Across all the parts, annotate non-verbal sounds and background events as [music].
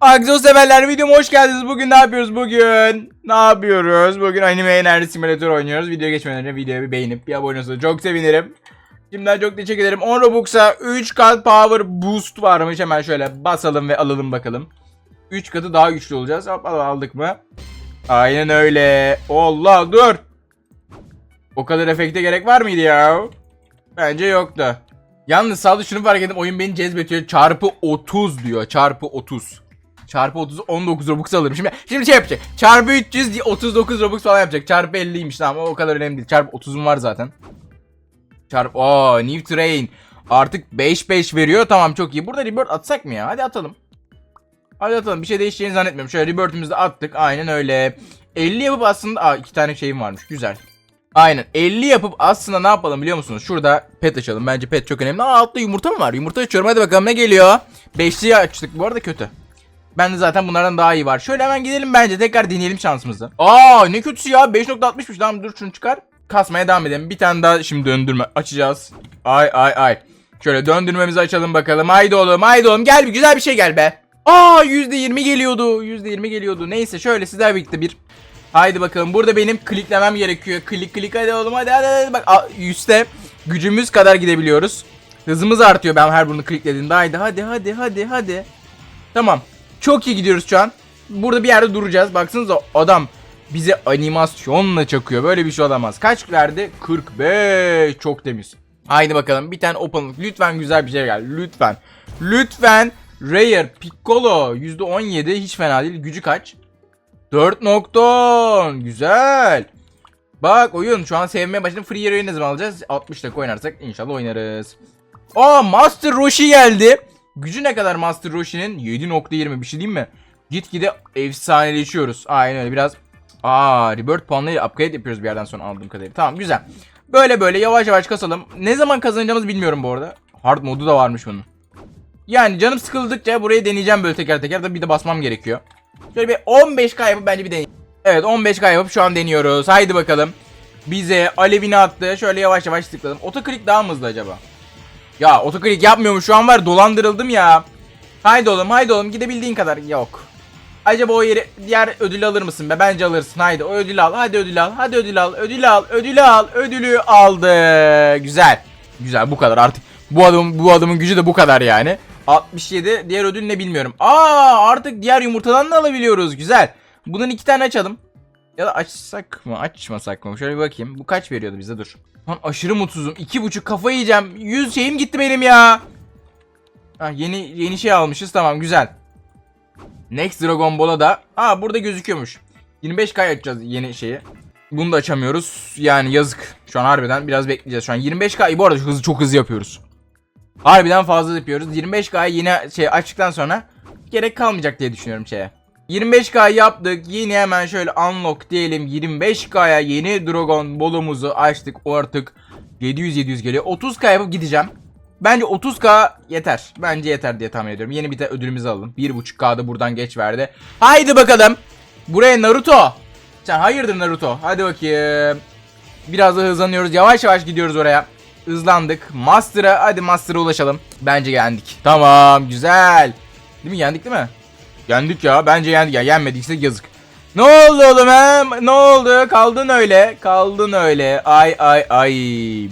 Akso severler videoma hoş geldiniz. Bugün ne yapıyoruz bugün? Ne yapıyoruz? Bugün anime enerji simülatör oynuyoruz. Video geçmeden önce videoyu bir beğenip bir abone olursanız çok sevinirim. Şimdiden çok teşekkür ederim. 10 Robux'a 3 kat power boost varmış. Hemen şöyle basalım ve alalım bakalım. 3 katı daha güçlü olacağız. Hop al- aldık mı? Aynen öyle. Allah dur. O kadar efekte gerek var mıydı ya? Bence yoktu. Yalnız sağda şunu fark ettim. Oyun beni cezbetiyor. Çarpı 30 diyor. Çarpı 30. Çarpı 30 19 Robux alırım. Şimdi şimdi şey yapacak. Çarpı 300 diye 39 Robux falan yapacak. Çarpı 50'ymiş tamam o kadar önemli değil. Çarpı 30'um var zaten. Çarpı o New Train. Artık 5-5 veriyor. Tamam çok iyi. Burada rebirth atsak mı ya? Hadi atalım. Hadi atalım. Bir şey değişeceğini zannetmiyorum. Şöyle rebirth'ümüzü attık. Aynen öyle. 50 yapıp aslında... Aa iki tane şeyim varmış. Güzel. Aynen. 50 yapıp aslında ne yapalım biliyor musunuz? Şurada pet açalım. Bence pet çok önemli. Aa altta yumurta mı var? Yumurta açıyorum. Hadi bakalım ne geliyor? Beşliği açtık. Bu arada kötü. Bende zaten bunlardan daha iyi var. Şöyle hemen gidelim bence. Tekrar deneyelim şansımızı. Aa ne kötüsü ya. 5.60'mış. Tamam dur şunu çıkar. Kasmaya devam edelim. Bir tane daha şimdi döndürme açacağız. Ay ay ay. Şöyle döndürmemizi açalım bakalım. Haydi oğlum haydi oğlum. Gel bir güzel bir şey gel be. Aa %20 geliyordu. %20 geliyordu. Neyse şöyle sizler birlikte bir Haydi bakalım burada benim kliklemem gerekiyor. Klik klik hadi oğlum hadi hadi, hadi. bak üstte gücümüz kadar gidebiliyoruz. Hızımız artıyor ben her bunu kliklediğimde. Haydi hadi hadi hadi hadi. Tamam. Çok iyi gidiyoruz şu an. Burada bir yerde duracağız. Baksanıza adam bize animasyonla çakıyor. Böyle bir şey olamaz. Kaç verdi? 45. Çok temiz. Haydi bakalım bir tane open. Lütfen güzel bir şey gel. Lütfen. Lütfen. Rare Piccolo %17 hiç fena değil. Gücü kaç? 4 nokton. Güzel. Bak oyun şu an sevmeye başladım. Free Hero'yu ne zaman alacağız? 60 dakika oynarsak inşallah oynarız. Aa Master Roshi geldi. Gücü ne kadar Master Roshi'nin? 7.20 bir şey diyeyim mi? Gitgide efsaneleşiyoruz. Aynen öyle biraz. Aa Rebirth puanları upgrade yapıyoruz bir yerden sonra aldığım kadarıyla. Tamam güzel. Böyle böyle yavaş yavaş kasalım. Ne zaman kazanacağımızı bilmiyorum bu arada. Hard modu da varmış bunun. Yani canım sıkıldıkça burayı deneyeceğim böyle teker teker. Tabii bir de basmam gerekiyor. Şöyle bir 15k yapıp bence bir deneyim. Evet 15k yapıp şu an deniyoruz. Haydi bakalım. Bize alevini attı. Şöyle yavaş yavaş tıkladım. Otoklik daha mı hızlı acaba? Ya otoklik yapmıyormuş şu an var dolandırıldım ya. Haydi oğlum haydi oğlum gidebildiğin kadar. Yok. Acaba o yeri diğer ödülü alır mısın be? Bence alırsın. Haydi o ödülü al. Hadi ödülü al. Hadi ödülü al. Ödülü al. Ödülü al. Ödülü aldı. Güzel. Güzel bu kadar artık. Bu adamın bu adamın gücü de bu kadar yani. 67 diğer ödül ne bilmiyorum. Aa artık diğer yumurtadan da alabiliyoruz. Güzel. Bunun iki tane açalım. Ya da açsak mı açmasak mı? Şöyle bir bakayım. Bu kaç veriyordu bize dur. Lan aşırı mutsuzum. İki buçuk kafa yiyeceğim. 100 şeyim gitti benim ya. Ha, yeni yeni şey almışız tamam güzel. Next Dragon Ball'a da. Aa burada gözüküyormuş. 25k açacağız yeni şeyi. Bunu da açamıyoruz. Yani yazık. Şu an harbiden biraz bekleyeceğiz. Şu an 25k bu arada hızlı çok hızlı yapıyoruz. Harbiden fazla yapıyoruz. 25k yine şey açtıktan sonra gerek kalmayacak diye düşünüyorum şeye. 25k yaptık. Yine hemen şöyle unlock diyelim. 25k'ya yeni Dragon Ball'umuzu açtık. O artık 700-700 geliyor. 30k yapıp gideceğim. Bence 30k yeter. Bence yeter diye tahmin ediyorum. Yeni bir de ödülümüzü alalım. 1.5k'da buradan geç verdi. Haydi bakalım. Buraya Naruto. Sen hayırdır Naruto? Hadi bakayım. Biraz da hızlanıyoruz. Yavaş yavaş gidiyoruz oraya. Hızlandık. Master'a hadi Master'a ulaşalım. Bence yendik. Tamam güzel. Değil mi yendik değil mi? Yendik ya. Bence yendik ya. Yenmediyse yazık. Ne oldu oğlum he? Ne oldu? Kaldın öyle. Kaldın öyle. Ay ay ay.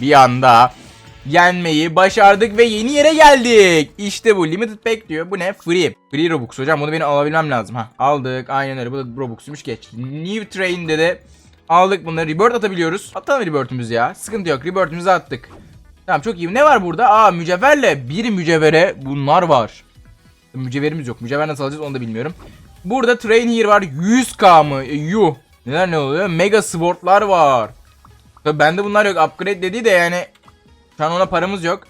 Bir anda yenmeyi başardık ve yeni yere geldik. İşte bu. Limited pack diyor. Bu ne? Free. Free Robux hocam. Bunu benim alabilmem lazım. Ha aldık. Aynen öyle. Bu da Robux'muş. Geç. New Train'de de aldık bunları. Rebirth atabiliyoruz. Atalım Rebirth'ümüzü ya. Sıkıntı yok. Rebirth'ümüzü attık. Tamam çok iyi. Ne var burada? Aa mücevherle bir mücevhere bunlar var. Mücevherimiz yok. Mücevher nasıl alacağız onu da bilmiyorum. Burada Train Here var. 100k mı? E, yuh. Neler ne oluyor? Mega Sword'lar var. Tabii bende bunlar yok. Upgrade dedi de yani şu an ona paramız yok.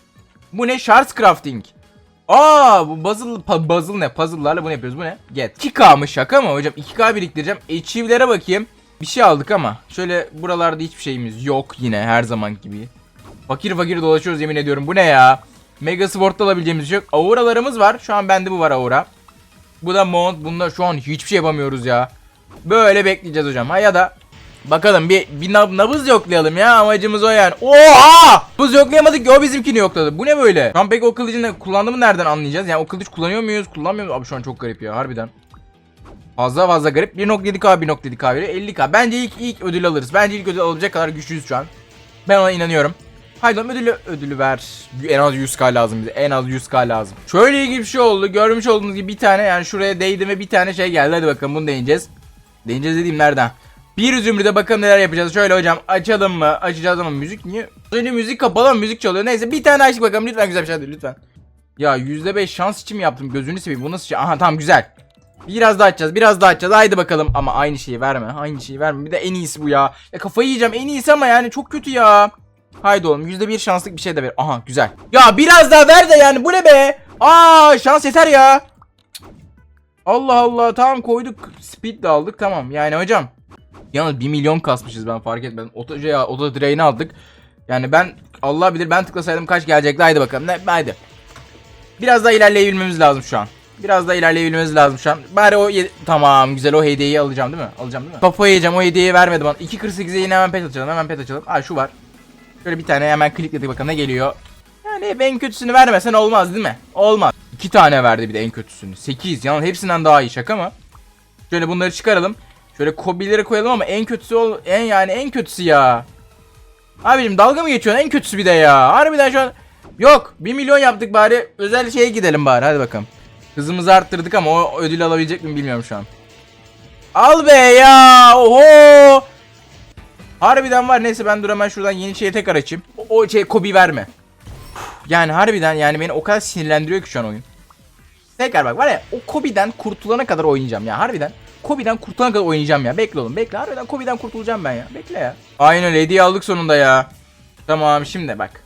Bu ne? Shards Crafting. Aa bu puzzle, puzzle ne? Puzzle'larla bunu yapıyoruz. Bu ne? Get. 2K mı? Şaka mı hocam? 2K biriktireceğim. Achieve'lere bakayım. Bir şey aldık ama. Şöyle buralarda hiçbir şeyimiz yok yine her zaman gibi. Fakir fakir dolaşıyoruz yemin ediyorum. Bu ne ya? Mega Sword'da alabileceğimiz şey yok. Aura'larımız var. Şu an bende bu var Aura. Bu da Mount. Bunda şu an hiçbir şey yapamıyoruz ya. Böyle bekleyeceğiz hocam. Ha ya da Bakalım bir, bir nab- nabız yoklayalım ya amacımız o yani. Oha! Nabız yoklayamadık ki o bizimkini yokladı. Bu ne böyle? Şu an peki o kılıcın ne- kullandığımı nereden anlayacağız? Yani o kılıç kullanıyor muyuz? Kullanmıyor muyuz? Abi şu an çok garip ya harbiden. Fazla fazla garip. 1.7k 1.7k veriyor. 50k. Bence ilk ilk ödül alırız. Bence ilk ödül alabilecek kadar güçlüyüz şu an. Ben ona inanıyorum. Haydi ödülü, ödülü ver. En az 100k lazım bize. En az 100k lazım. Şöyle ilginç bir şey oldu. Görmüş olduğunuz gibi bir tane yani şuraya değdim ve bir tane şey geldi. Hadi bakalım bunu deneyeceğiz. Deneyeceğiz dediğim nereden? Bir zümrüde bakalım neler yapacağız. Şöyle hocam açalım mı? Açacağız ama müzik niye? Önce müzik kapalı ama müzik çalıyor. Neyse bir tane açtık bakalım. Lütfen güzel bir şey lütfen. Ya %5 şans için mi yaptım? Gözünü seveyim. Bu nasıl şey? Aha tamam güzel. Biraz daha açacağız. Biraz daha açacağız. Haydi bakalım. Ama aynı şeyi verme. Aynı şeyi verme. Bir de en iyisi bu ya. Ya kafayı yiyeceğim. En iyisi ama yani çok kötü ya. Haydi oğlum %1 şanslık bir şey de ver. Aha güzel. Ya biraz daha ver de yani bu ne be? Aa şans yeter ya. Allah Allah tamam koyduk. Speed de aldık tamam. Yani hocam. Yalnız 1 milyon kasmışız ben fark etmedim. Oto, şey, oto direğini aldık. Yani ben Allah bilir ben tıklasaydım kaç gelecekti. Haydi bakalım. Ne, haydi. Biraz daha ilerleyebilmemiz lazım şu an. Biraz daha ilerleyebilmemiz lazım şu an. Bari o tamam güzel o hediyeyi alacağım değil mi? Alacağım değil mi? Kafayı yiyeceğim o hediyeyi vermedi bana. 2.48'e yine hemen pet açalım. Hemen pet açalım. Aa şu var. Şöyle bir tane hemen klikledik bakalım ne geliyor. Yani en kötüsünü vermesen olmaz değil mi? Olmaz. İki tane verdi bir de en kötüsünü. 8 yani hepsinden daha iyi şaka mı? Şöyle bunları çıkaralım. Şöyle kobileri koyalım ama en kötüsü ol en yani en kötüsü ya. Abicim dalga mı geçiyorsun? En kötüsü bir de ya. Harbiden şu an yok. 1 milyon yaptık bari. Özel şeye gidelim bari. Hadi bakalım. Hızımızı arttırdık ama o ödül alabilecek mi bilmiyorum şu an. Al be ya. Oho. Harbiden var. Neyse ben dur hemen şuradan yeni şeye tekrar açayım. O, o şey Kobi verme. Yani harbiden yani beni o kadar sinirlendiriyor ki şu an oyun. Tekrar bak var ya o Kobi'den kurtulana kadar oynayacağım ya harbiden. Kobi'den kurtulana kadar oynayacağım ya. Bekle oğlum bekle. Harbiden Kobi'den kurtulacağım ben ya. Bekle ya. Aynen öyle hediye aldık sonunda ya. Tamam şimdi bak.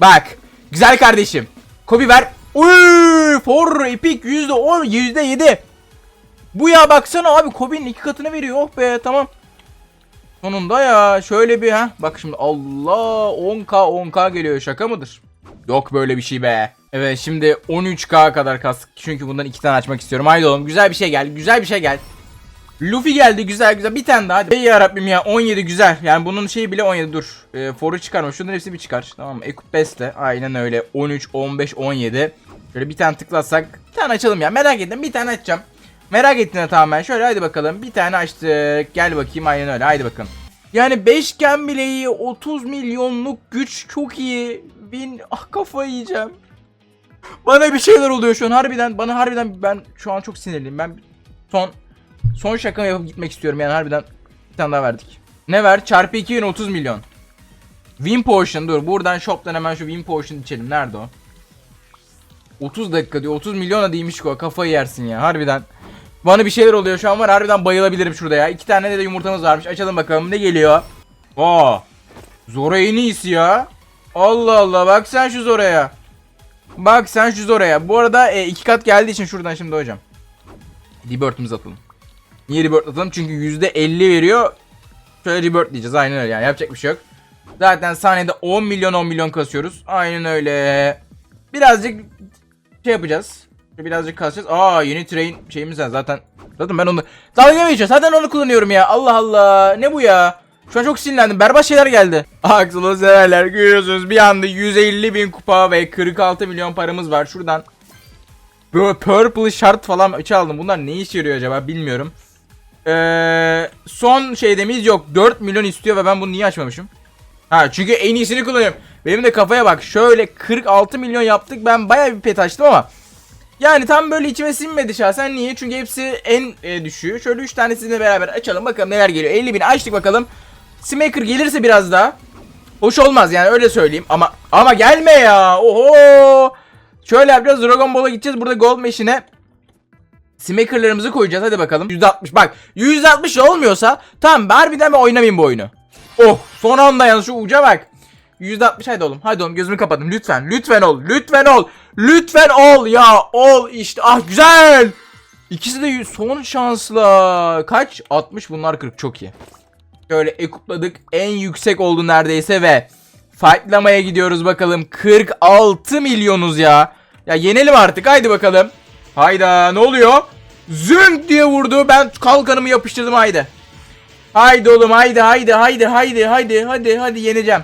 Bak. Güzel kardeşim. Kobi ver. Uy, for epic %10 %7. Bu ya baksana abi Kobi'nin iki katını veriyor. Oh be tamam. Sonunda ya şöyle bir ha. Bak şimdi Allah 10k 10k geliyor şaka mıdır? Yok böyle bir şey be. Evet şimdi 13k kadar kastık. Çünkü bundan iki tane açmak istiyorum. Haydi oğlum güzel bir şey gel. Güzel bir şey gel. Luffy geldi güzel güzel. Bir tane daha. Ey yarabbim ya 17 güzel. Yani bunun şeyi bile 17 dur. E, foru çıkarma. Şunların hepsi bir çıkar. Tamam mı? Ekup beste. Aynen öyle. 13, 15, 17. Şöyle bir tane tıklatsak. Bir tane açalım ya. Merak ettim. Bir tane açacağım. Merak ettiğine tamamen. Şöyle hadi bakalım. Bir tane açtık. Gel bakayım. Aynen öyle. Haydi bakalım. Yani 5 gen bile iyi. 30 milyonluk güç çok iyi. Bin ah kafayı yiyeceğim. Bana bir şeyler oluyor şu an harbiden. Bana harbiden ben şu an çok sinirliyim. Ben son son şaka yapıp gitmek istiyorum yani harbiden. Bir tane daha verdik. Ne ver? Çarpı 2 yine 30 milyon. Win Potion dur. Buradan shop'tan hemen şu Win Potion içelim. Nerede o? 30 dakika diyor. 30 milyona değilmiş o. Kafayı yersin ya. Harbiden. Bana bir şeyler oluyor şu an var. Harbiden bayılabilirim şurada ya. İki tane de yumurtamız varmış. Açalım bakalım ne geliyor. Aa. Zora en iyisi ya. Allah Allah bak sen şu Zora'ya. Bak sen şu Zora'ya. Bu arada e, iki kat geldiği için şuradan şimdi hocam. Rebirth'imizi atalım. Niye rebirth atalım? Çünkü %50 veriyor. Şöyle rebirth diyeceğiz. Aynen öyle yani. Yapacak bir şey yok. Zaten saniyede 10 milyon 10 milyon kasıyoruz. Aynen öyle. Birazcık şey yapacağız. Birazcık kasacağız. Aa yeni train şeyimiz var zaten. Zaten ben onu... Dalga geçiyor? Zaten onu kullanıyorum ya. Allah Allah. Ne bu ya? Şu an çok sinirlendim. Berbat şeyler geldi. [laughs] Axel'ı severler. Görüyorsunuz bir anda 150 bin kupa ve 46 milyon paramız var. Şuradan Böyle purple şart falan çaldım. Bunlar ne işe yarıyor acaba bilmiyorum. Ee, son şeydemiz yok. 4 milyon istiyor ve ben bunu niye açmamışım? Ha çünkü en iyisini kullanıyorum. Benim de kafaya bak. Şöyle 46 milyon yaptık. Ben baya bir pet açtım ama. Yani tam böyle içime sinmedi şahsen. Niye? Çünkü hepsi en e, düşüğü. Şöyle 3 tane sizinle beraber açalım. Bakalım neler geliyor. 50 bin açtık bakalım. Smaker gelirse biraz daha. Hoş olmaz yani öyle söyleyeyim. Ama ama gelme ya. Oho. Şöyle yapacağız. Dragon Ball'a gideceğiz. Burada Gold Machine'e Smacker'larımızı koyacağız. Hadi bakalım. %60. Bak %60 olmuyorsa tamam harbiden ben oynamayayım bu oyunu. Oh son anda yalnız şu uca bak. %60 hadi oğlum. Hadi oğlum gözümü kapattım. Lütfen. Lütfen ol. Lütfen ol. Lütfen ol. Ya ol işte. Ah güzel. İkisi de son şansla. Kaç? 60 bunlar 40 çok iyi. Şöyle ekupladık. En yüksek oldu neredeyse ve fightlamaya gidiyoruz bakalım. 46 milyonuz ya. Ya yenelim artık haydi bakalım. Hayda ne oluyor? Zünk diye vurdu. Ben kalkanımı yapıştırdım haydi. Haydi oğlum haydi haydi haydi haydi haydi hadi hadi yeneceğim.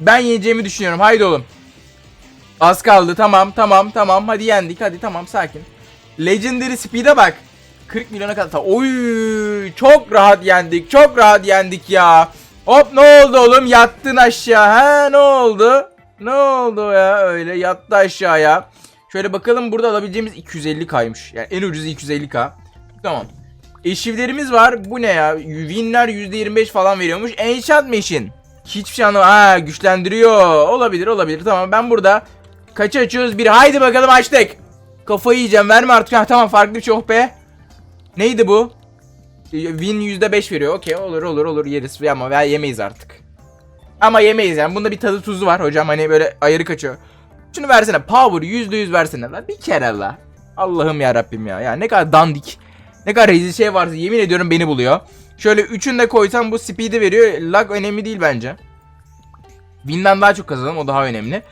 Ben yeneceğimi düşünüyorum. Haydi oğlum. Az kaldı. Tamam tamam tamam. Hadi yendik. Hadi tamam sakin. Legendary Speed'e bak. 40 milyona kadar. Oy çok rahat yendik. Çok rahat yendik ya. Hop ne oldu oğlum? Yattın aşağı. Ha ne oldu? Ne oldu ya öyle yattı aşağıya. Şöyle bakalım burada alabileceğimiz 250 kaymış. Yani en ucuzu 250k. Tamam. Eşivlerimiz var. Bu ne ya? Winler %25 falan veriyormuş. Enchant Machine. Hiçbir şey anlamadım. Ha güçlendiriyor. Olabilir olabilir. Tamam ben burada kaçı açıyoruz? Bir haydi bakalım açtık. Kafayı yiyeceğim. Verme artık. Ha, tamam farklı bir şey oh be. Neydi bu? Win %5 veriyor. Okey olur olur olur yeriz. Ama yemeyiz artık. Ama yemeyiz yani. Bunda bir tadı tuzu var hocam. Hani böyle ayarı kaçıyor. Şunu versene. Power %100 versene. La. Bir kere la. Allah'ım ya Rabbim ya. Ya ne kadar dandik. Ne kadar rezil şey varsa yemin ediyorum beni buluyor. Şöyle üçünü de koysam bu speed'i veriyor. Lag önemli değil bence. Win'den daha çok kazanalım o daha önemli.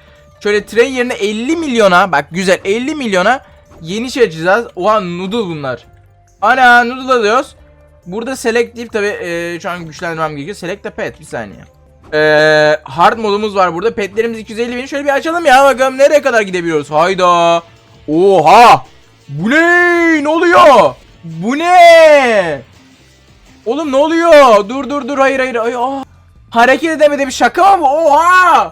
Şöyle train yerine 50 milyona bak güzel 50 milyona yeni şey açacağız. Oha noodle bunlar. Ana noodle alıyoruz. Burada select deyip tabi şu an güçlendirmem gerekiyor. Select the pet bir saniye. Eee hard modumuz var burada. Petlerimiz 250 bin. Şöyle bir açalım ya bakalım nereye kadar gidebiliyoruz. Hayda. Oha. Bu ne? Ne oluyor? Bu ne? Oğlum ne oluyor? Dur dur dur hayır hayır. Ay, ah. Hareket edemedim şaka mı? Oha!